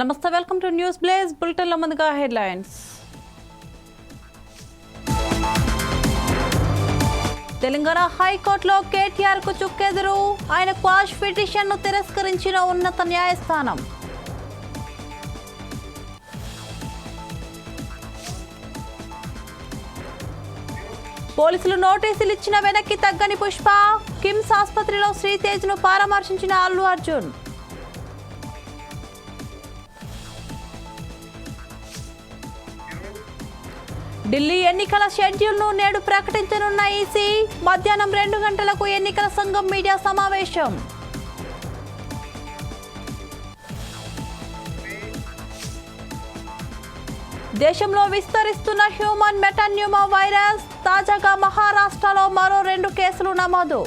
నమస్తే welcome to News Blaze బులెటిన్ల ముందుగా హెడ్లైన్స్ తెలంగాణ హైకోర్టులో కేటీఆర్కు చుక్కెదురు. ఆయన క్వాష్ పిటిషన్ను తిరస్కరించిన ఉన్నత న్యాయస్థానం. పోలీసులు నోటీసులు ఇచ్చిన వెనక్కి తగ్గని పుష్ప. కిమ్స్ ఆసుపత్రిలో శ్రీతేజ్ను పరామర్శించిన అల్లు అర్జున్. ఢిల్లీ ఎన్నికల షెడ్యూల్ను నేడు ప్రకటించనున్న ఈసీ. మధ్యాహ్నం రెండు గంటలకు ఎన్నికల సంఘం మీడియా సమావేశం. దేశంలో విస్తరిస్తున్న హ్యూమన్ మెటాన్యూమా వైరస్ తాజాగా మహారాష్ట్రలో మరో రెండు కేసులు నమోదు.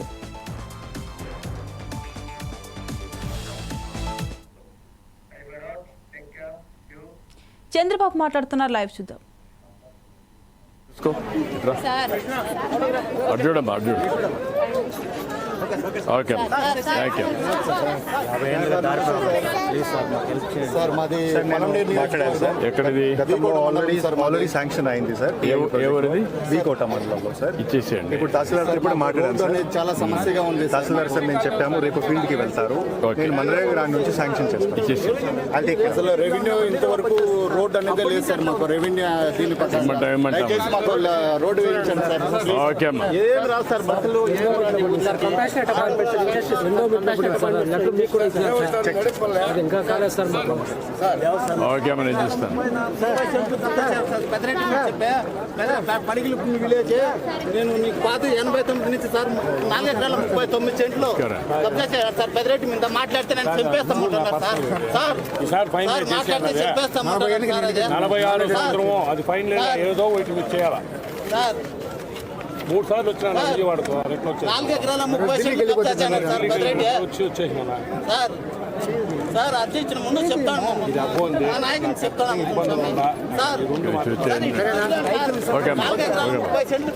చంద్రబాబు మాట్లాడుతున్నారు లైవ్ చూద్దాం. అర్జుడమ్మా అర్జుడు ఓకే. థ్యాంక్ యూ సార్ మాది మనంనేని మాట్లాడారు సార్. ఎక్కడిది? ఆల్రెడీ సార్ ఆల్రెడీ శాంక్షన్ అయింది సార్. ఊరిది? బీకోట మండలంలో సార్. ఇచ్చేసేయండి. ఇప్పుడు తహసీల్దార్ సార్ ఇప్పుడు మాట్లాడాను సార్. చాలా సమస్యగా ఉంది. తహసీల్దార్ సార్ నేను చెప్పాము రేపు ఫీల్డ్కి వెళ్తారు. ఓకే. నేను మనరేగా రాని నుంచి శాంక్షన్ చేస్తాను. ఇచ్చేసేయండి. అసలు రెవెన్యూ ఇంతవరకు రోడ్ అనేది లేదు సార్ మాకు. రెవెన్యూ దీని రోడ్డు వేయించండి సార్. ఓకే అమ్మా. ఏం రాదు సార్. బస్సులు కాలేదు సార్ మాకు మీకు పడిగిలి విలేజ్ నేను మీకు పాత ఎనభై తొమ్మిది నుంచి సార్ నాలుగు ఎకరాల ముప్పై తొమ్మిది సెంట్లు కరెక్ట్. కబ్జా చేయాలి సార్ పెద్దరెడ్డి మీద మాట్లాడితే నేను చంపేస్తామంటున్నారు సార్ సార్ ఫైన్ మాట్లాడితే. నలభై ఆరు అది ఫైన్ లేదా ఏదో ఒకటి చేయాలా సార్ మూడు సార్లు వచ్చినా విజయవాడకు ఎట్లా వచ్చేది నాలుగు ఎకరాల ముప్పై సెంట్లు సార్ వచ్చి వచ్చేసిన. సార్ సార్ ఇచ్చిన ముందు చెప్తాను. మా నాయకుని? సార్ ముప్పై సెంట్లు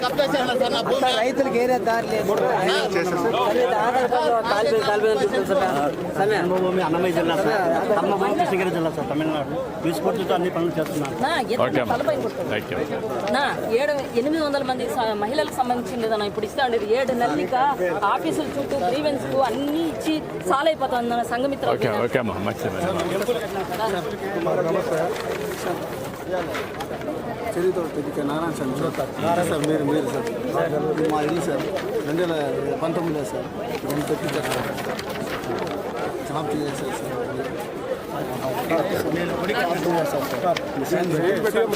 సార్ నా భూమి. రైతులకు ఏరే దారి లేదు. భూమి అన్నమయ్య జిల్లా సార్. ఖమ్మం కృష్ణగిరి జిల్లా సార్ తమిళనాడు. ఈ స్ఫూర్తితో అన్ని పనులు చేస్తున్నాను నా ఎత్తు ఓకే అమ్మా. తలపై కొట్టు. థ్యాంక్ యూ నా ఏడు ఎనిమిది వందల మంది స- మహిళలకు సంబంధించింది ఇప్పుడు ఇస్తా ఉండేది ఏడు నెలలిగా ఆఫీసుల చుట్టూ గ్రీవెన్స్ అన్ని ఇచ్చి సాలైపోతుంది సంఘమిత్ర ఓకే ఓకే అమ్మా మంచిది చరిత్ర తెదికే నారాయణ సార్ సార్ మీరు మీరు సార్ మా ఇల్లు సార్ రెండు వేల పంతొమ్మిదిలో సార్. రెండు తెప్పించారు సార్ జాబ్ చేశారు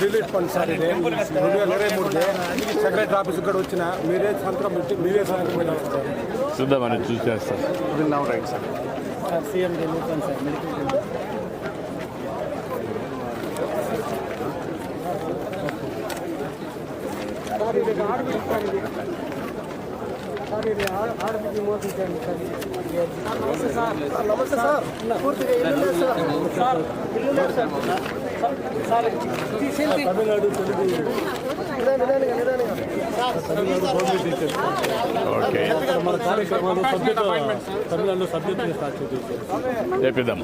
రిలీఫ్ ఫండ్ సార్ ఇది రెండు వేల ఇరవై మూడు సెక్రటరీ ఆఫీస్ ఇక్కడ వచ్చిన మీరే సంతకం పెట్టి మీరే సంతకం పెట్టాలి సార్ చూద్దామని చూసి right, sir. CM relief fund sir medical okay మన కార్యక్రమాలు చేపిద్దాం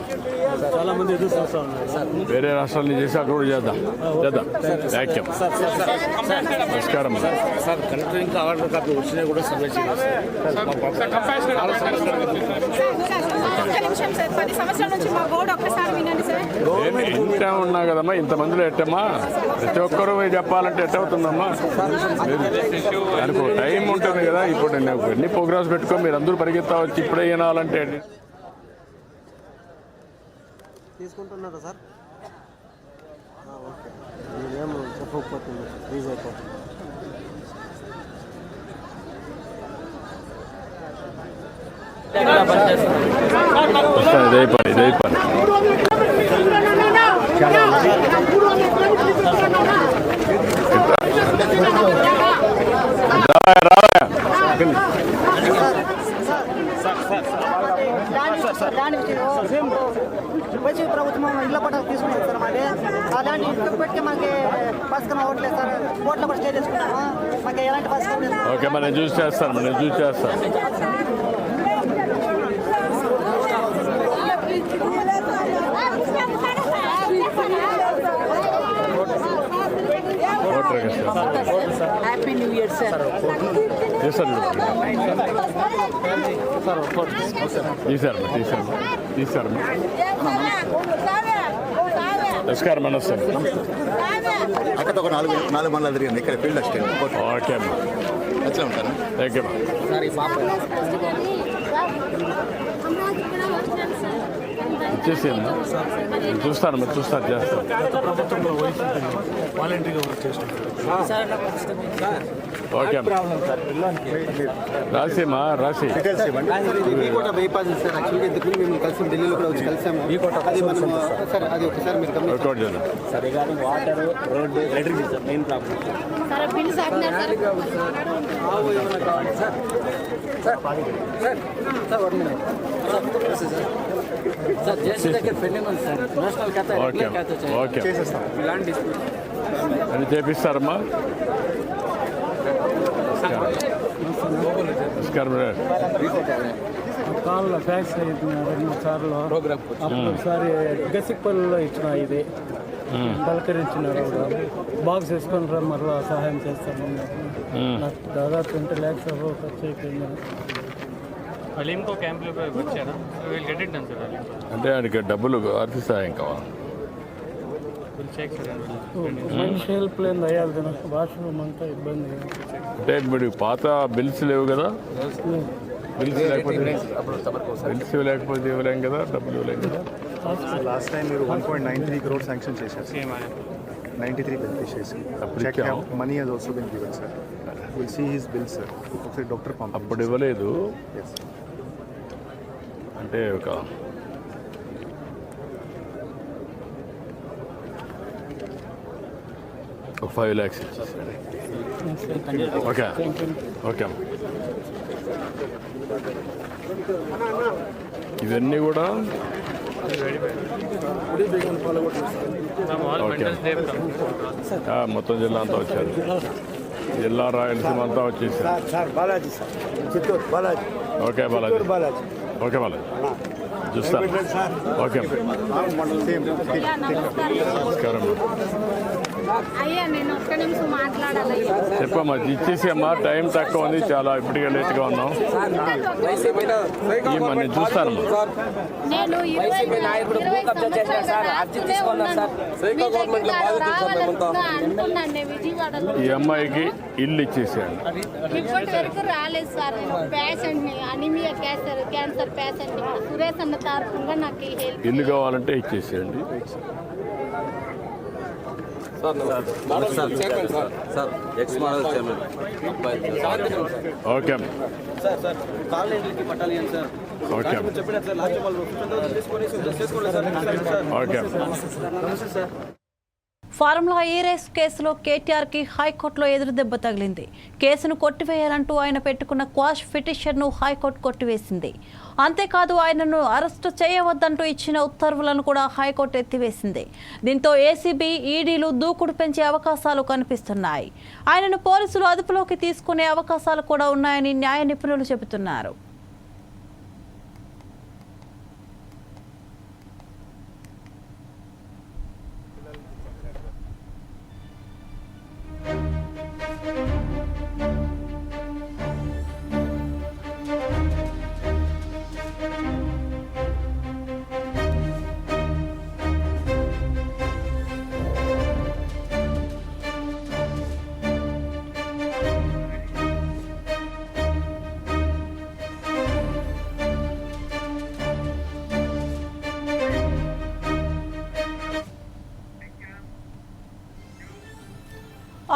చాలా మంది ఎదురు చూస్తా ఉన్నారు వేరే రాష్ట్రాల నుంచి చేసి అక్కడ కూడా చేద్దాం చేద్దాం థ్యాంక్ యూ నమస్కారం. సార్ కలెక్టర్ ఇంకా ఆర్డర్ కాపీ వచ్చినా కూడా సబ్మిట్ ఒక్క నిమిషం సార్ పది సంవత్సరాల నుంచి మా గోడ ఒక్కసారి వినండి సార్. నేను ఇంటా ఉన్నా కదమ్మా ఇంతమందిలో ఎట్టమ్మా? ప్రతి ఒక్కరు చెప్పాలంటే ఎట్టవుతుందమ్మా? దానికి టైం ఉంటుంది కదా ఇప్పుడు నేను ఎన్ని ప్రోగ్రామ్స్ పెట్టుకో మీరు అందరూ పరిగెత్తా వచ్చి ఇప్పుడే వినాలంటే. తీసుకుంటున్నారా సార్? ఓకే. చెప్పకపోతుంది ప్లీజ్ అయిపోతుంది. వస్తాను. ఇదే పని ఇదే పని. రావా ప్రభుత్వం ఇళ్ళ పట్టాలు తీసుకున్నారు సార్ మాది అలాంటి ఇంట్లో పెట్టి మనకి పసుకున్న అవ్వట్లేదు సార్ ఓట్ల కూడా స్టే చేసుకున్నాము మాకు ఎలాంటి పసుకం ఓకే మనం చూసి చేస్తాను నేను చూసి చేస్తాను. తీసారు తీసారు తీసారు తీసారు నమస్కారం నమస్తే అక్కడ ఒక నాలుగు నాలుగు మండలాలు తిరిగింది. ఇక్కడ ఫీల్డ్ అసిస్టెంట్. ఓకే అమ్మా. ఎట్లా ఉంటాను థ్యాంక్ యూ అమ్మా నేను చూస్తాను మరి చూస్తాను చేస్తాను ఓకే అమ్మా రాసి water road main problem sir okay. Okay అని చేపిస్తారమ్మా నమస్కారం కాళ్ళ అయిపోయిన రెండు మూడు సార్లు ఒకసారి గసిక్పల్లిలో ఇచ్చిన ఇది. పలకరించినారు ఆవిడ. బాక్స్ వేసుకొని రా మరలా సహాయం చేస్తాను నాకు దాదాపు ట్వంటీ ల్యాక్స్ ఖర్చు అయిపోయింది. అలీంకో క్యాంప్లో వచ్చారా? వీళ్ళు గెట్ ఇట్ డన్ సార్ అంటే ఆయనకి డబ్బులు ఆర్థిక సహాయం కావాలి విల్ చెక్ సార్ మనిషి హెల్ప్ లేదు అయ్యాలి నాకు వాష్రూమ్ అంతా ఇబ్బంది. అంటే మీరు పాత బిల్స్ లేవు కదా? బిల్స్ లేకపోతే బిల్స్ లేకపోతే ఇవ్వలేం కదా డబ్బులు ఇవ్వలేం కదా? లాస్ట్ టైం మీరు one point nine three crore sanction చేశారు నైంటీ త్రీ ఇచ్చాము. Money has also been given sir will see his bill sir ఒకసారి డాక్టర్ పంప్ అప్పుడు ఇవ్వలేదు. ఎస్ అంటే ఒక ఒక ఫైవ్ ల్యాక్స్ ఓకే ఓకే ఇవన్నీ కూడా మొత్తం జిల్లా అంతా వచ్చారు. జిల్లా రాయలసీమ అంతా వచ్చేసారు. Sir Balaji sir. Chittoor Balaji. Okay Balaji. Balaji. Okay Balaji. చూస్తాను. ఓకే. నమస్కారం. అయ్యా నేను ఒక్క నిమిషం మాట్లాడాలి. చెప్పమ్మా ఇచ్చేసి అమ్మా టైం తక్కువ ఉంది చాలా ఇప్పటికే లేట్గా ఉన్నాం. ఏమ్మా నేను విజయవాడలో ఈ అమ్మాయికి ఇల్లు ఇచ్చేసేయండి ఇప్పటి వరకు రాలేదు సార్ నేను పేషెంట్ని anaemia cancer cancer patient Suresh అన్న ఇల్లు కావాలంటే ఇచ్చేసేయండి. Okay. Okay. Formula E race కేసులో కేటీఆర్కి హైకోర్టులో ఎదురు దెబ్బ తగిలింది. కేసును కొట్టివేయాలంటూ ఆయన పెట్టుకున్న క్వాష్ పిటిషన్ను హైకోర్టు కొట్టివేసింది. అంతేకాదు ఆయనను అరెస్టు చేయవద్దంటూ ఇచ్చిన ఉత్తర్వులను కూడా హైకోర్టు ఎత్తివేసింది. దీంతో ఏసీబీ ఈడీలు దూకుడు పెంచే అవకాశాలు కనిపిస్తున్నాయి. ఆయనను పోలీసులు అదుపులోకి తీసుకునే అవకాశాలు కూడా ఉన్నాయని న్యాయ నిపుణులు చెబుతున్నారు.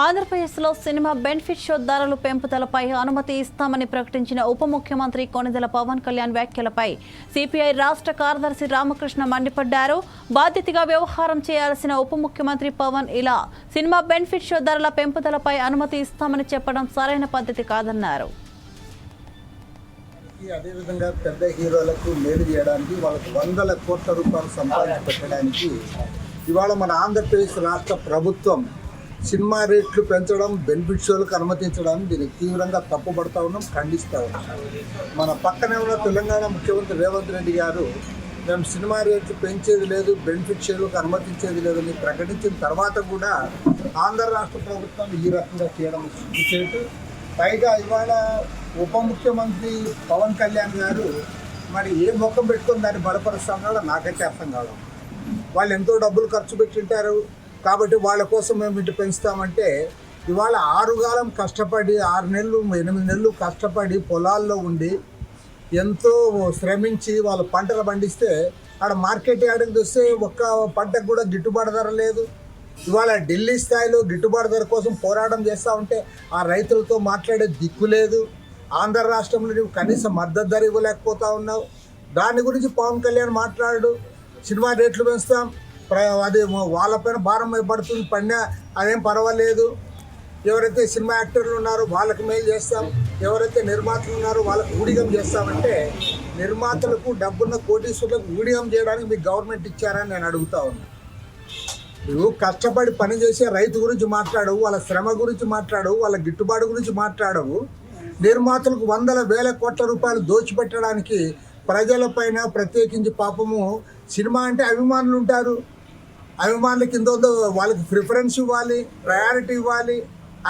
ఆంధ్రప్రదేశ్లో సినిమా బెనిఫిట్ షో ధరలు పెంపుదలపై అనుమతి ఇస్తామని ప్రకటించిన ఉప ముఖ్యమంత్రి కొనిదెల పవన్ కళ్యాణ్ వ్యాఖ్యలపై సిపిఐ రాష్ట్ర కార్యదర్శి రామకృష్ణ మండిపడ్డారు. బాధ్యతగా వ్యవహారం చేయాల్సిన ఉప ముఖ్యమంత్రి పవన్ ఇలా సినిమా బెనిఫిట్ షో ధరల పెంపుదలపై అనుమతి ఇస్తామని చెప్పడం సరైన పద్ధతి కాదన్నారు. అదేవిధంగా పెద్ద హీరోలకు మేలు చేయడానికి వాళ్ళకు వందల కోట్ల రూపాయలు సంపాదించి పెట్టడానికి ఇవాళ మన ఆంధ్రప్రదేశ్ రాష్ట్ర ప్రభుత్వం సినిమా రేట్లు పెంచడం బెనిఫిట్స్లకు అనుమతించడం దీనికి తీవ్రంగా తప్పుపడతా ఉన్నాం ఖండిస్తూ ఉన్నాం. మన పక్కనే ఉన్న తెలంగాణ ముఖ్యమంత్రి రేవంత్ రెడ్డి గారు మేము సినిమా రేట్లు పెంచేది లేదు బెనిఫిట్ షేర్లకు అనుమతించేది లేదని ప్రకటించిన తర్వాత కూడా ఆంధ్ర రాష్ట్ర ప్రభుత్వం ఈ రకంగా చేయడం చేయటం పైగా ఇవాళ ఉప ముఖ్యమంత్రి పవన్ కళ్యాణ్ గారు మరి ఏ ముఖం పెట్టుకొని దాన్ని బలపరుస్తున్నాడో నాకైతే అర్థం కావడం వాళ్ళు ఎంతో డబ్బులు ఖర్చు పెట్టింటారు కాబట్టి వాళ్ళ కోసం మేము ఇటు పెంచుతామంటే ఇవాళ ఆరుగాలం కష్టపడి ఆరు నెలలు ఎనిమిది నెలలు కష్టపడి పొలాల్లో ఉండి ఎంతో శ్రమించి వాళ్ళు పంటలు పండిస్తే ఆడ మార్కెట్ యార్డ్కి చూస్తే ఒక్క పంటకు కూడా గిట్టుబాటు ధర లేదు. ఇవాళ ఢిల్లీ స్థాయిలో గిట్టుబాటు ధర కోసం పోరాటం చేస్తూ ఉంటే ఆ రైతులతో మాట్లాడే దిక్కు లేదు. ఆంధ్ర రాష్ట్రంలో నువ్వు కనీసం మద్దతు ధర ఇవ్వలేకపోతా ఉన్నావు. దాని గురించి పవన్ కళ్యాణ్ మాట్లాడు సినిమా రేట్లు పెంచుతాం అది వాళ్ళపైన భారం పడుతుంది పడినా అదేం పర్వాలేదు. ఎవరైతే సినిమా యాక్టర్లు ఉన్నారో వాళ్ళకి మేలు చేస్తాం. ఎవరైతే నిర్మాతలు ఉన్నారో వాళ్ళకి ఊడిగం చేస్తామంటే నిర్మాతలకు డబ్బున్న కోటీశ్వరులకు ఊడిగం చేయడానికి మీకు గవర్నమెంట్ ఇచ్చారని నేను అడుగుతా ఉన్నా. నువ్వు కష్టపడి పని చేసే రైతు గురించి మాట్లాడవు వాళ్ళ శ్రమ గురించి మాట్లాడవు వాళ్ళ గిట్టుబాటు గురించి మాట్లాడవు. నిర్మాతలకు వందల వేల కోట్ల రూపాయలు దోచిపెట్టడానికి ప్రజలపైన ప్రత్యేకించి పాపము సినిమా అంటే అభిమానులు ఉంటారు. అభిమానుల కింద ఉందో వాళ్ళకి ప్రిఫరెన్స్ ఇవ్వాలి ప్రయారిటీ ఇవ్వాలి.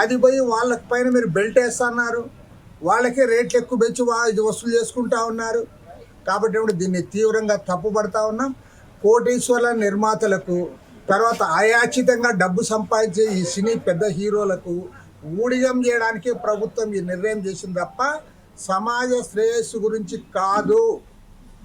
అది పోయి వాళ్ళ పైన మీరు బెల్ట్ వేస్తున్నారు. వాళ్ళకే రేట్లు ఎక్కువ పెంచి ఇది వసూలు చేసుకుంటా ఉన్నారు. కాబట్టి ఇప్పుడు దీన్ని తీవ్రంగా తప్పుపడతా ఉన్నాం. కోటేశ్వర నిర్మాతలకు తర్వాత అయాచితంగా డబ్బు సంపాదించే ఈ సినీ పెద్ద హీరోలకు ఊడిగం చేయడానికి ప్రభుత్వం ఈ నిర్ణయం చేసింది తప్ప సమాజ శ్రేయస్సు గురించి కాదు.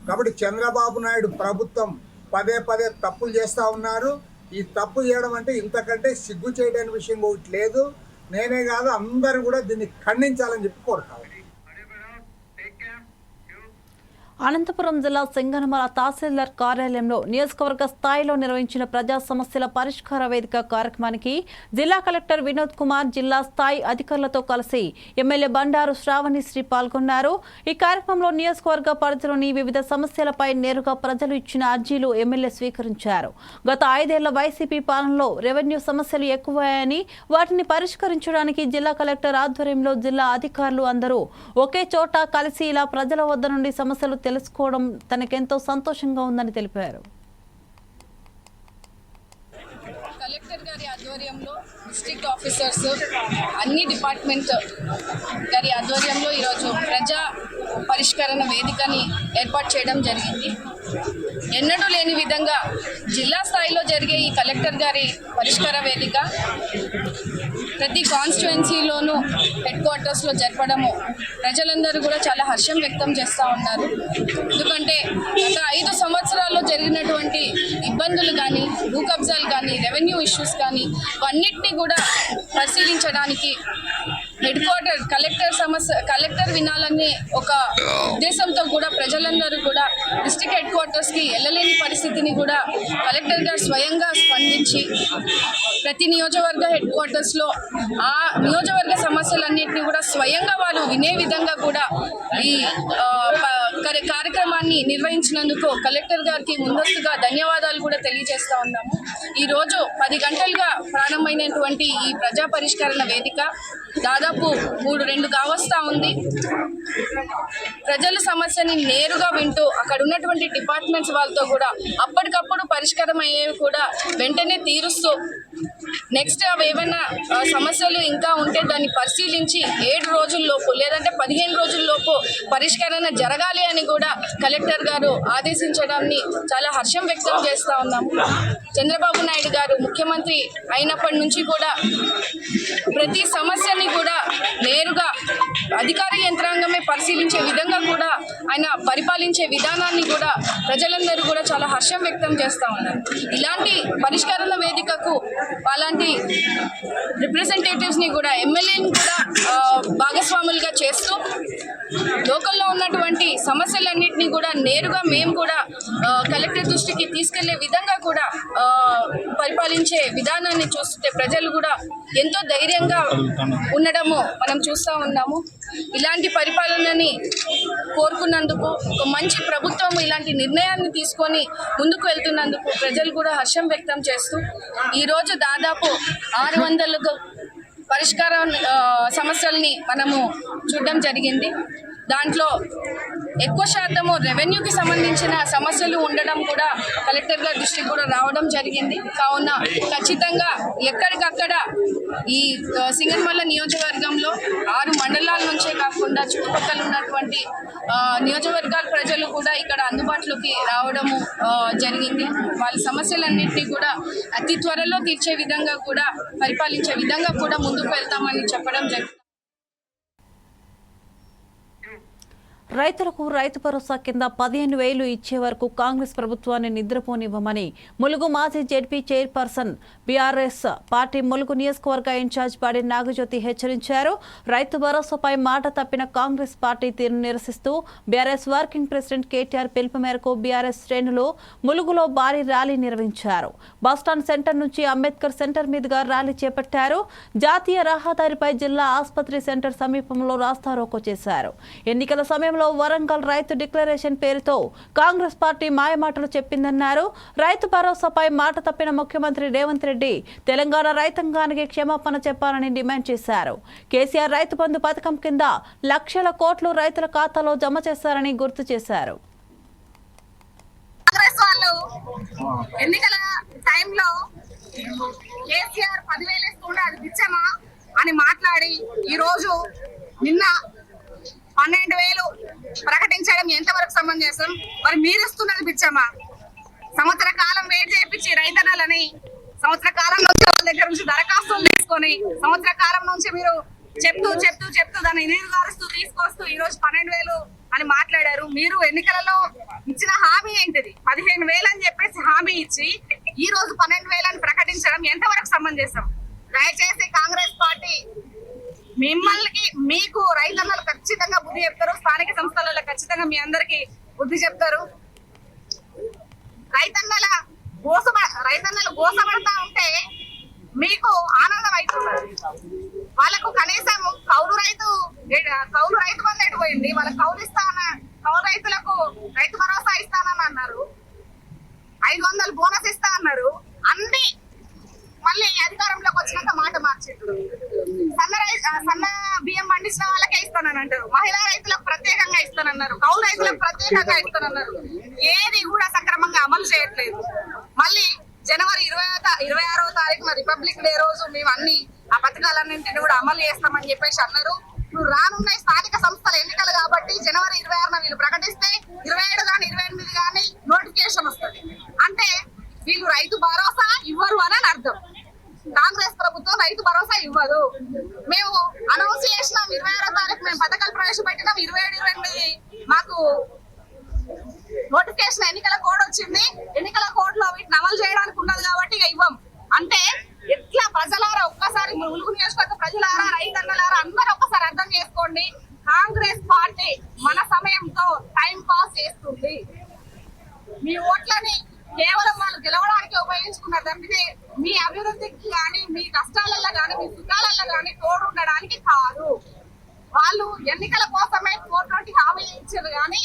కాబట్టి చంద్రబాబు నాయుడు ప్రభుత్వం పదే పదే తప్పులు చేస్తూ ఉన్నారు. ఈ తప్పు చేయడం అంటే ఇంతకంటే సిగ్గు చేయడానికి విషయం ఒకటి లేదు. నేనే కాదు అందరూ కూడా దీన్ని ఖండించాలని చెప్పి కోరుతాను అనంతపురం జిల్లా సింగనమల తహసీల్దార్ కార్యాలయంలో నియోజకవర్గ స్థాయిలో నిర్వహించిన ప్రజా సమస్యల పరిష్కార వేదిక కార్యక్రమానికి జిల్లా కలెక్టర్ వినోద్ కుమార్ జిల్లా స్థాయి అధికారులతో కలిసి ఎమ్మెల్యే బండారు శ్రావణి శ్రీ పాల్గొన్నారు. ఈ కార్యక్రమంలో నియోజకవర్గ పరిధిలోని వివిధ సమస్యలపై నేరుగా ప్రజలు ఇచ్చిన అర్జీలు ఎమ్మెల్యే స్వీకరించారు. గత ఐదేళ్ళ వైసీపీ పాలనలో రెవెన్యూ సమస్యలు ఎక్కువయ్యాయని వాటిని పరిష్కరించడానికి జిల్లా కలెక్టర్ ఆధ్వర్యంలో జిల్లా అధికారులు అందరూ ఒకే చోట కలిసి ఇలా ప్రజల వద్ద నుండి సమస్యలు తెలుసుకోవడం తనకెంతో సంతోషంగా ఉందని తెలిపారు. కలెక్టర్ గారి ఆధ్వర్యంలో డిస్ట్రిక్ట్ ఆఫీసర్స్ అన్ని డిపార్ట్మెంట్ గారి ఆధ్వర్యంలో ఈరోజు ప్రజా పరిష్కరణ వేదికని ఏర్పాటు చేయడం జరిగింది. ఎన్నడూ లేని విధంగా జిల్లా స్థాయిలో జరిగే ఈ కలెక్టర్ గారి పరిష్కార వేదిక ప్రతి కాన్స్టిట్యుయెన్సీలోనూ హెడ్ క్వార్టర్స్లో జరపడము. ప్రజలందరూ కూడా చాలా హర్షం వ్యక్తం చేస్తూ ఉన్నారు. ఎందుకంటే గత ఐదు సంవత్సరాల్లో జరిగినటువంటి ఇబ్బందులు కానీ భూ కబ్జాలు కానీ రెవెన్యూ ఇష్యూస్ కానీ ఇవన్నిటినీ కూడా పరిశీలించడానికి హెడ్ క్వార్టర్ కలెక్టర్ సమస్య కలెక్టర్ వినాలని ఒక ఉద్దేశంతో కూడా ప్రజలందరూ కూడా డిస్ట్రిక్ట్ హెడ్ క్వార్టర్స్కి వెళ్ళలేని పరిస్థితిని కూడా కలెక్టర్ గారు స్వయంగా స్పందించి ప్రతి నియోజకవర్గ హెడ్ క్వార్టర్స్లో ఆ నియోజకవర్గ సమస్యలన్నింటినీ కూడా స్వయంగా వాళ్ళు వినే విధంగా కూడా ఈ ప- కార్యక్రమాన్ని నిర్వహించినందుకు కలెక్టర్ గారికి ముందస్తుగా ధన్యవాదాలు కూడా తెలియజేస్తా ఉన్నాము. ఈ రోజు పది గంటలుగా ప్రారంభమైనటువంటి ఈ ప్రజా పరిష్కరణ వేదిక దాదాపు మూడు రెండు కావస్తా ఉంది. ప్రజల సమస్యని నేరుగా వింటూ అక్కడ ఉన్నటువంటి డిపార్ట్మెంట్స్ వాళ్ళతో కూడా అప్పటికప్పుడు పరిష్కారం అయ్యేవి కూడా వెంటనే తీరుస్తూ నెక్స్ట్ అవి ఏమైనా సమస్యలు ఇంకా ఉంటే దాన్ని పరిశీలించి ఏడు రోజుల్లోపు లేదంటే పదిహేను రోజుల్లోపు పరిష్కరణ జరగాలి అని కూడా కలెక్టర్ గారు ఆదేశించడాన్ని చాలా హర్షం వ్యక్తం చేస్తూ ఉన్నాము చంద్రబాబు నాయుడు గారు ముఖ్యమంత్రి అయినప్పటి నుంచి కూడా ప్రతి సమస్యని కూడా నేరుగా అధికార యంత్రాంగమే పరిశీలించే విధంగా కూడా ఆయన పరిపాలించే విధానాన్ని కూడా ప్రజలందరూ కూడా చాలా హర్షం వ్యక్తం చేస్తూ ఉన్నారు. ఇలాంటి పరిష్కరణ వేదికకు అలాంటి రిప్రజెంటేటివ్స్ని కూడా ఎమ్మెల్యేని కూడా భాగస్వాములుగా చేస్తూ లోకల్లో ఉన్నటువంటి సమస్యలన్నింటినీ కూడా నేరుగా మేము కూడా కలెక్టర్ దృష్టికి తీసుకెళ్ళే విధంగా కూడా పరిపాలించే విధానాన్ని చూస్తుంటే ప్రజలు కూడా ఎంతో ధైర్యంగా ఉండడము మనం చూస్తూ ఉన్నాము. ఇలాంటి పరిపాలనని కోరుకున్నందుకు ఒక మంచి ప్రభుత్వం ఇలాంటి నిర్ణయాన్ని తీసుకొని ముందుకు వెళ్తున్నందుకు ప్రజలు కూడా హర్షం వ్యక్తం చేస్తూ ఈరోజు దాదాపు ఆరు వందలకు పరిష్కార సమస్యల్ని మనము చూడడం జరిగింది. దాంట్లో ఎక్కువ శాతము రెవెన్యూకి సంబంధించిన సమస్యలు ఉండడం కూడా కలెక్టర్ గారి దృష్టికి కూడా రావడం జరిగింది. కావున ఖచ్చితంగా ఎక్కడికక్కడ ఈ సింగన్మల్ల నియోజకవర్గంలో ఆరు మండలాల నుంచే కాకుండా చుట్టుపక్కల ఉన్నటువంటి నియోజకవర్గాల ప్రజలు కూడా ఇక్కడ అందుబాటులోకి రావడము జరిగింది. వాళ్ళ సమస్యలన్నింటినీ కూడా అతి త్వరలో తీర్చే విధంగా కూడా పరిపాలించే విధంగా కూడా ముందుకు వెళ్తామని చెప్పడం జరిగింది రైతులకు రైతు భరోసా కింద పదిహేను వేలు ఇచ్చే వరకు కాంగ్రెస్ ప్రభుత్వాన్ని నిద్రపోనివ్వమని ములుగు మాజీ ZP chairperson BRS party Mulugu నియోజకవర్గ ఇన్ఛార్జ్ పాడి నాగజ్యోతి హెచ్చరించారు. రైతు భరోసాపై మాట తప్పిన కాంగ్రెస్ పార్టీ తీరును నిరసిస్తూ బీఆర్ఎస్ వర్కింగ్ ప్రెసిడెంట్ కేటీఆర్ పిలుపు మేరకు బీఆర్ఎస్ శ్రేణులు ములుగులో భారీ ర్యాలీ నిర్వహించారు. బస్టాండ్ సెంటర్ నుంచి అంబేద్కర్ సెంటర్ మీదుగా ర్యాలీ చేపట్టారు. జాతీయ రహదారిపై జిల్లా ఆసుపత్రి సెంటర్ సమీపంలో రాస్తారోకో చేశారు. ఎన్నికల సమయంలో వరంగల్ రైతు డిక్లరేషన్ పేరుతో కాంగ్రెస్ పార్టీ మాయమాటలు చెప్పిందన్నారు. రైతు భరోసాపై మాట తప్పిన ముఖ్యమంత్రి రేవంత్ రెడ్డి తెలంగాణ రైతాంగానికి క్షమాపణ చెప్పాలని డిమాండ్ చేశారు. కేసీఆర్ రైతు బంధు పథకం కింద లక్షల కోట్లు రైతుల ఖాతాలో జమ చేశారని గుర్తు చేశారు. ఎన్నికల టైంలో కేసీఆర్ పదివేలు ఇస్తుండే అది అని మాట్లాడి ఈ రోజు నిన్న పన్నెండు వేలు ప్రకటించడం ఎంతవరకు సమంజసం మరి మీరు ఇస్తున్నది బిచ్చమా సంవత్సర కాలం వెయిట్ చేయించి రైతన్నలని సంవత్సర కాలం నుంచి వాళ్ళ దగ్గర నుంచి దరఖాస్తులు తీసుకొని సంవత్సర కాలం నుంచి మీరు చెప్తూ చెప్తూ చెప్తూ దాన్ని నీరుగారుస్తూ తీసుకొస్తూ ఈ రోజు పన్నెండు వేలు అని మాట్లాడారు. మీరు ఎన్నికలలో ఇచ్చిన హామీ ఏంటిది? పదిహేను వేలు అని చెప్పేసి హామీ ఇచ్చి ఈ రోజు పన్నెండు వేలు అని ప్రకటించడం ఎంతవరకు సమంజసం దయచేసి కాంగ్రెస్ పార్టీ మిమ్మల్ని మీకు రైతన్నలు ఖచ్చితంగా బుద్ధి చెప్తారు స్థానిక సంస్థలలో ఖచ్చితంగా మీ అందరికి బుద్ధి చెప్తారు. రైతన్నల గోస రైతన్నలు గోసపడతా ఉంటే మీకు ఆనందం అవుతుంది వాళ్ళకు కనీసం కౌలు రైతు కౌలు రైతు బంధు ఎటు పోయింది? కౌలు ఇస్తాన? కౌలు రైతులకు రైతు భరోసా ఇస్తానని అన్నారు. ఐదు వందలు బోనస్ ఇస్తా అన్నారు. అన్ని మళ్ళీ అధికారంలోకి వచ్చినాక మాట మార్చిండ్రు సన్న రై- సన్న బియ్యం పండించిన వాళ్ళకే ఇస్తానని అంటారు. మహిళా రైతులకు ప్రత్యేకంగా ఇస్తానన్నారు. కౌలు రైతులకు ప్రత్యేకంగా ఇస్తానన్నారు. ఏది కూడా సక్రమంగా అమలు చేయట్లేదు. మళ్ళీ జనవరి ఇరవై ఇరవై ఆరో తారీఖున రిపబ్లిక్ డే రోజు మేము అన్ని ఆ పథకాలన్నింటినీ కూడా అమలు చేస్తామని చెప్పేసి అన్నారు. ఇప్పుడు రానున్న స్థానిక సంస్థల ఎన్నికలు కాబట్టి జనవరి ఇరవై ఆరున వీళ్ళు ప్రకటిస్తే ఇరవై ఏడు కానీ ఇరవై ఎనిమిది కానీ నోటిఫికేషన్ వస్తుంది. అంటే వీళ్ళు రైతు భరోసా ఇవ్వరు అని అర్థం. కాంగ్రెస్ ప్రభుత్వం రైతు భరోసా ఇవ్వదు. మేము అనౌన్స్ చేసినాం ఇరవై ఆరో తారీఖు మేము పథకాలు ప్రవేశపెట్టినాం. ఇరవై ఏడు ఇరవై ఎనిమిది మాకు నోటిఫికేషన్ ఎన్నికల కోడ్ వచ్చింది. ఎన్నికల కోడ్లో వీటిని అమలు చేయడానికి ఉన్నది కాబట్టి ఇవ్వం. అంటే ఎట్లా ప్రజలారా ఒక్కసారి ములుగు నియోజకవర్గ ప్రజలారా రైతన్నలారా అందరూ ఒక్కసారి అర్థం చేసుకోండి. కాంగ్రెస్ పార్టీ మన సమయంతో టైం పాస్ చేస్తుంది. మీ ఓట్లని కేవలం వాళ్ళు గెలవడానికి ఉపయోగించుకున్నారు తప్పితే మీ అభివృద్ధికి కానీ మీ కష్టాలలో కానీ మీ సుఖాలలో కానీ తోడు ఉండడానికి కాదు. వాళ్ళు ఎన్నికల కోసమే ఫోర్ ట్వంటీ హామీ ఇచ్చారు కానీ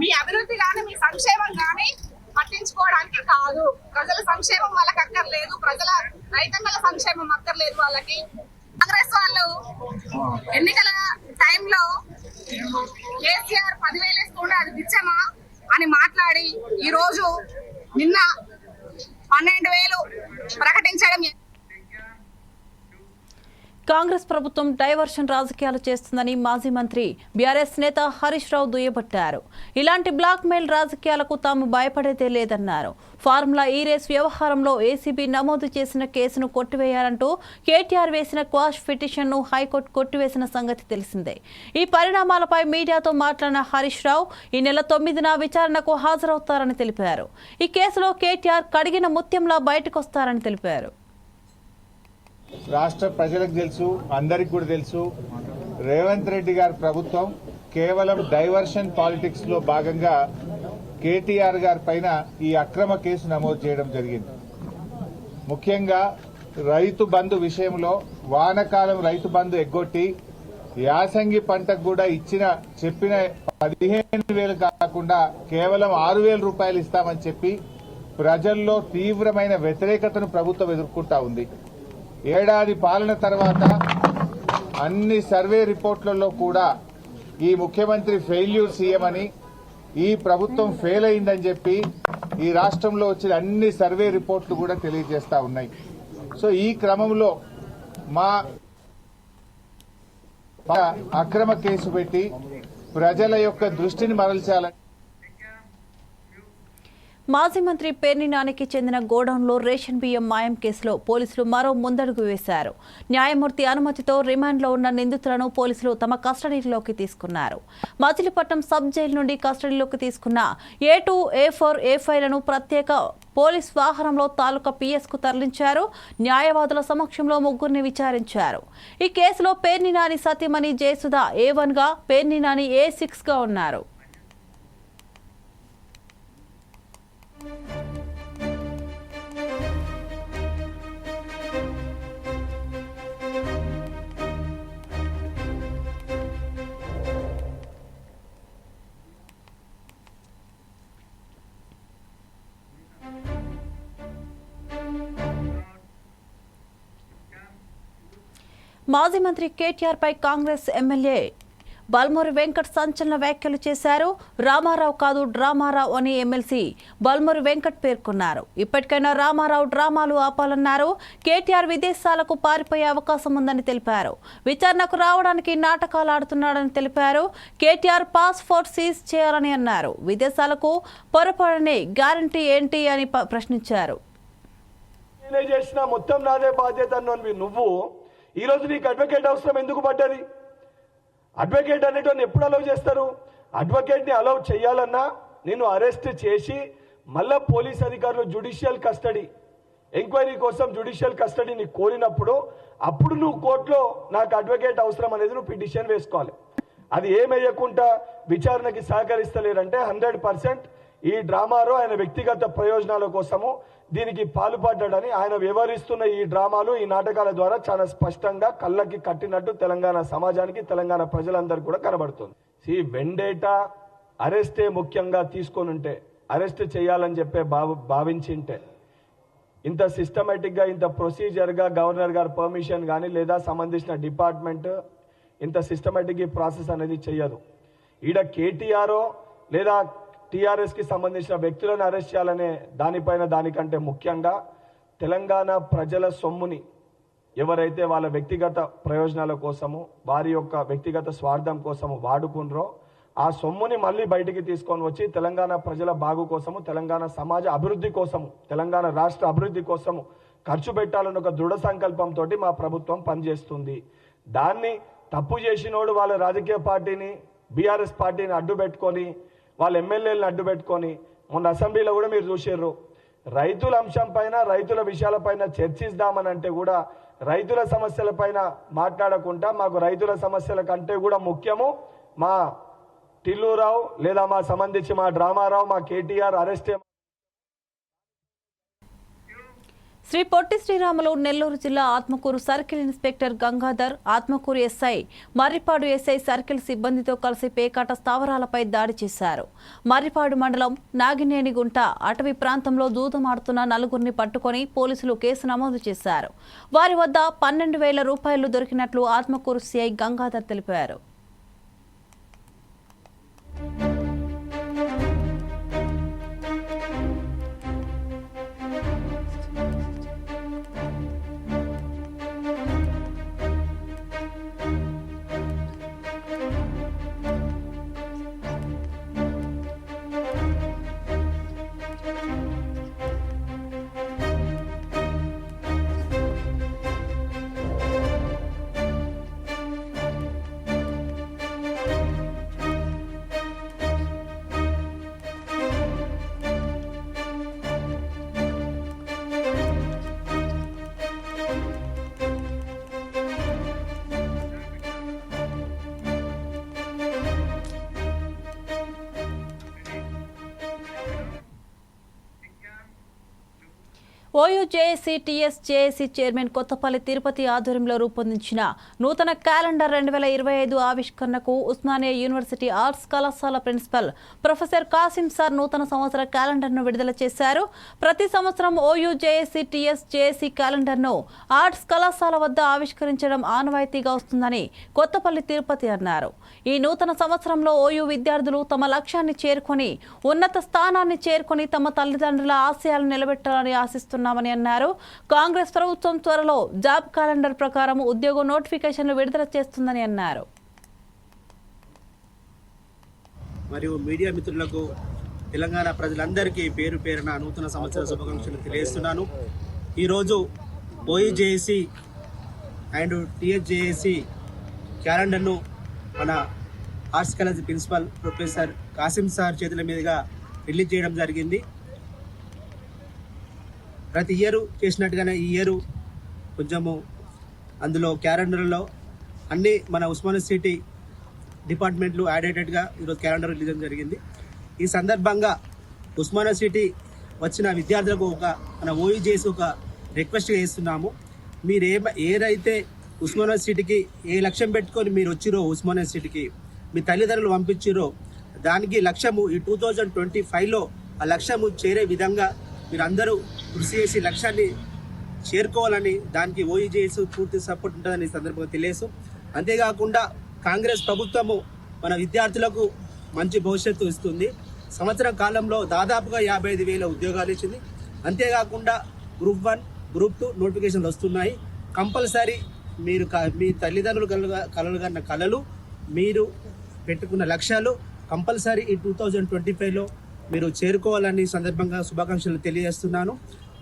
మీ అభివృద్ధి కానీ మీ సంక్షేమం కానీ పట్టించుకోవడానికి కాదు. ప్రజల సంక్షేమం వాళ్ళకి అక్కర్లేదు. ప్రజల రైతన్నల సంక్షేమం అక్కర్లేదు వాళ్ళకి. కాంగ్రెస్ వాళ్ళు ఎన్నికల టైంలో కేసీఆర్ పదివేలు వేసుకుంటే అది ఇచ్చామా అని మాట్లాడి ఈ రోజు నిన్న పన్నెండు వేలు ప్రకటించడం కాంగ్రెస్ ప్రభుత్వం డైవర్షన్ రాజకీయాలు చేస్తుందని మాజీ మంత్రి బీఆర్ఎస్ నేత హరీష్ రావు దుయ్యబట్టారు. ఇలాంటి బ్లాక్ మెయిల్ రాజకీయాలకు తాము భయపడేదే లేదన్నారు. ఫార్ములా ఈ రేస్ వ్యవహారంలో ఏసీబీ నమోదు చేసిన కేసును కొట్టివేయాలంటూ కేటీఆర్ వేసిన క్వాష్ పిటిషన్ను హైకోర్టు కొట్టివేసిన సంగతి తెలిసిందే. ఈ పరిణామాలపై మీడియాతో మాట్లాడిన హరీష్ రావు ఈ నెల తొమ్మిదిన విచారణకు హాజరవుతారని తెలిపారు. ఈ కేసులో కేటీఆర్ కడిగిన ముత్యంలా బయటకొస్తారని తెలిపారు. రాష్ట్ర ప్రజలకు తెలుసు అందరికి కూడా తెలుసు. రేవంత్ రెడ్డి గారి ప్రభుత్వం కేవలం డైవర్షన్ పాలిటిక్స్లో భాగంగా కేటీఆర్ గారి పైన ఈ అక్రమ కేసు నమోదు చేయడం జరిగింది. ముఖ్యంగా రైతు బంధు విషయంలో వానకాలం రైతు బంధు ఎగ్గొట్టి యాసంగి పంటకు కూడా ఇచ్చిన చెప్పిన పదిహేను వేలు కాకుండా కేవలం ఆరు వేల రూపాయలు ఇస్తామని చెప్పి ప్రజల్లో తీవ్రమైన వ్యతిరేకతను ప్రభుత్వం ఎదుర్కొంటా ఉంది. ఏడాది పాలన తర్వాత అన్ని సర్వే రిపోర్ట్లలో కూడా ఈ ముఖ్యమంత్రి ఫెయిల్యూర్ సీఎం అని ఈ ప్రభుత్వం ఫెయిల్ అయిందని చెప్పి ఈ రాష్ట్రంలో వచ్చిన అన్ని సర్వే రిపోర్ట్లు కూడా తెలియజేస్తా ఉన్నాయి. సో ఈ క్రమంలో మా అక్రమ కేసు పెట్టి ప్రజల యొక్క దృష్టిని మరల్చాలని మాజీ మంత్రి పేర్ని నానికి చెందిన గోడౌన్లో రేషన్ బియ్యం మాయం కేసులో పోలీసులు మరో ముందడుగు వేశారు. న్యాయమూర్తి అనుమతితో రిమాండ్లో ఉన్న నిందితులను పోలీసులు తమ కస్టడీలోకి తీసుకున్నారు. మచిలీపట్నం సబ్ జైలు నుండి కస్టడీలోకి తీసుకున్న ఏ టూ ఏ ఫోర్ ఏ ఫైవ్లను ప్రత్యేక పోలీస్ వాహనంలో తాలూకా పిఎస్కు తరలించారు. న్యాయవాదుల సమక్షంలో ముగ్గురిని విచారించారు. ఈ కేసులో పేర్ని నాని సతీమణి జయసుధ ఏ వన్గా పేర్ని నాని ఏ సిక్స్గా ఉన్నారు. మాజీ మంత్రి కేటీఆర్ పై కాంగ్రెస్ ఎమ్మెల్యే బల్మూరి వెంకట్ సంచలన వ్యాఖ్యలు చేశారు. రామారావు కాదు డ్రామారావు అని ఎమ్మెల్సీ బల్మూరి వెంకట్ పేర్కొన్నారు. ఇప్పటికైనా రామారావు డ్రామాలు ఆపాలన్నారు. కేటీఆర్ విదేశాలకు పారిపోయే అవకాశం ఉందని తెలిపారు. విచారణకు రావడానికి నాటకాలు ఆడుతున్నాడని తెలిపారు. కేటీఆర్ పాస్పోర్ట్ సీజ్ చేయాలని అన్నారు. విదేశాలకు పొరపడని గ్యారంటీ ఏంటి అని ప్రశ్నించారు. చేసిన మొత్తం నాదే బాధ్యత నువ్వు ఈ రోజు నీకు అడ్వకేట్ అవసరం ఎందుకు పడ్డది? అడ్వకేట్ అనేటువంటి ఎప్పుడు అలౌ చేస్తారు? అడ్వకేట్ని అలౌ చేయాలన్నా నేను అరెస్ట్ చేసి మళ్ళా పోలీస్ అధికారులు జుడిషియల్ కస్టడీ ఎంక్వైరీ కోసం జుడిషియల్ కస్టడీని కోరినప్పుడు అప్పుడు నువ్వు కోర్టులో నాకు అడ్వకేట్ అవసరం అనేది నువ్వు పిటిషన్ వేసుకోవాలి. అది ఏమయ్యకుండా విచారణకి సహకరిస్తలేరంటే హండ్రెడ్ పర్సెంట్ ఈ డ్రామాలో ఆయన వ్యక్తిగత ప్రయోజనాల కోసము దీనికి పాల్పడ్డాడని ఆయన వివరిస్తున్న ఈ డ్రామాలు ఈ నాటకాల ద్వారా చాలా స్పష్టంగా కళ్ళకి కట్టినట్టు తెలంగాణ సమాజానికి తెలంగాణ ప్రజలందరికీ కూడా కనబడుతుంది. సి వెండేటా అరెస్టే ముఖ్యంగా తీసుకొని ఉంటే అరెస్ట్ చేయాలని చెప్పే భావ భావించింటే ఇంత సిస్టమేటిక్గా ఇంత ప్రొసీజర్గా గవర్నర్ గారు పర్మిషన్ కానీ లేదా సంబంధించిన డిపార్ట్మెంట్ ఇంత సిస్టమేటిక్ ఈ ప్రాసెస్ అనేది చేయదు ఈడ కేటీఆర్ లేదా టీఆర్ఎస్కి సంబంధించిన వ్యక్తులను అరెస్ట్ చేయాలనే దానిపైన దానికంటే ముఖ్యంగా తెలంగాణ ప్రజల సొమ్ముని ఎవరైతే వాళ్ళ వ్యక్తిగత ప్రయోజనాల కోసము వారి యొక్క వ్యక్తిగత స్వార్థం కోసము వాడుకున్నారో ఆ సొమ్ముని మళ్ళీ బయటికి తీసుకొని వచ్చి తెలంగాణ ప్రజల బాగు కోసము తెలంగాణ సమాజ అభివృద్ధి కోసము తెలంగాణ రాష్ట్ర అభివృద్ధి కోసము ఖర్చు పెట్టాలని ఒక దృఢ సంకల్పంతో మా ప్రభుత్వం పనిచేస్తుంది. దాన్ని తప్పు చేసినోడు వాళ్ళ రాజకీయ పార్టీని బీఆర్ఎస్ పార్టీని అడ్డు పెట్టుకొని వాళ్ళ ఎమ్మెల్యేలను అడ్డు పెట్టుకొని మొన్న అసెంబ్లీలో కూడా మీరు చూసారు రైతుల అంశం పైన రైతుల విషయాలపైన చర్చిద్దామని అంటే కూడా రైతుల సమస్యల పైన మాట్లాడకుండా మాకు రైతుల సమస్యల కంటే కూడా ముఖ్యము మా టిల్లూరావు లేదా మా సంబంధించి మా డ్రామారావు మా కేటీఆర్ అరెస్టే శ్రీ పొట్టి శ్రీరాములు నెల్లూరు జిల్లా Atmakur circle inspector Gangadhar Atmakur SI Marripadu SI circle సిబ్బందితో కలిసి పేకాట స్థావరాలపై దాడి చేశారు. మర్రిపాడు మండలం నాగినేనిగుంట అటవీ ప్రాంతంలో దూతమాడుతున్న నలుగురిని పట్టుకొని పోలీసులు కేసు నమోదు చేశారు. వారి వద్ద పన్నెండు వేల రూపాయలు దొరికినట్లు ఆత్మకూరు సిఐ గంగాధర్ తెలిపారు. OU JAC TS JAC chairman Kothapalli Tirupati ఆధ్వర్యంలో రూపొందించిన నూతన క్యాలెండర్ రెండు వేల ఇరవై ఐదు ఆవిష్కరణకు ఉస్మానియా యూనివర్సిటీ ఆర్ట్స్ కళాశాల ప్రిన్సిపల్ ప్రొఫెసర్ కాసిం సార్ నూతన సంవత్సర క్యాలెండర్ను విడుదల చేశారు. ప్రతి సంవత్సరం ఓయూ జేఏసీ టీఎస్ జేఏసీ క్యాలెండర్ను ఆర్ట్స్ కళాశాల వద్ద ఆవిష్కరించడం ఆనవాయితీగా వస్తుందని కొత్తపల్లి తిరుపతి అన్నారు. ఈ నూతన సంవత్సరంలో ఓయూ విద్యార్థులు తమ లక్ష్యాన్ని చేరుకొని ఉన్నత స్థానాన్ని చేరుకొని తమ తల్లిదండ్రుల ఆశయాలు నిలబెట్టాలని చేస్తున్నామని అన్నారు. కాంగ్రెస్ ప్రభుత్వం త్వరలో జాబ్ క్యాలెండర్ ప్రకారం ఉద్యోగ నోటిఫికేషన్లు విడుదల చేస్తుందని అన్నారు. మరియు మీడియా మిత్రులకు తెలంగాణ ప్రజలందరికీ పేరు పేరున నూతన సంవత్సర శుభాకాంక్షలు తెలియజేస్తున్నాను. ఈరోజు ఓఈజేఏసీ అండ్ టిఎస్జేఏసి క్యాలెండర్ను మన arts college principal professor Kasim sir చేతుల మీదుగా రిలీజ్ చేయడం జరిగింది. ప్రతి ఇయర్ చేసినట్టుగానే ఈ ఇయర్ కొంచెము అందులో క్యాలెండర్లో అన్ని మన ఉస్మానియా సిటీ డిపార్ట్మెంట్లు యాడ్ అయ్యేటట్టుగా ఈరోజు క్యాలెండర్ రిలీజ్ జరిగింది. ఈ సందర్భంగా ఉస్మానియా సిటీ వచ్చిన విద్యార్థులకు ఒక మన ఓయి చేసి ఒక రిక్వెస్ట్ చేస్తున్నాము. మీరు ఏ ఏదైతే ఉస్మానియా సిటీకి ఏ లక్ష్యం పెట్టుకొని మీరు వచ్చిరో ఉస్మానియా సిటీకి మీ తల్లిదండ్రులు పంపించిరో దానికి లక్ష్యము ఈ టూ థౌజండ్ ట్వంటీ ఫైవ్లో ఆ లక్ష్యము చేరే విధంగా మీరు అందరూ కృషి చేసి లక్ష్యాన్ని చేరుకోవాలని దానికి ఓఈజేఎస్ పూర్తి సపోర్ట్ ఉంటుందని సందర్భంగా తెలియసు అంతేకాకుండా కాంగ్రెస్ ప్రభుత్వము మన విద్యార్థులకు మంచి భవిష్యత్తు ఇస్తుంది. సంవత్సరం కాలంలో దాదాపుగా యాభై ఐదు వేల ఉద్యోగాలు ఇచ్చింది. అంతేకాకుండా గ్రూప్ వన్ గ్రూప్ టూ నోటిఫికేషన్లు వస్తున్నాయి. కంపల్సరీ మీరు క- మీ తల్లిదండ్రులు కలగా కలలు కన్న కళలు మీరు పెట్టుకున్న లక్ష్యాలు కంపల్సరీ ఈ టూ థౌజండ్ ట్వంటీ ఫైవ్లో మీరు చేరుకోవాలని సందర్భంగా శుభాకాంక్షలు తెలియజేస్తున్నాను.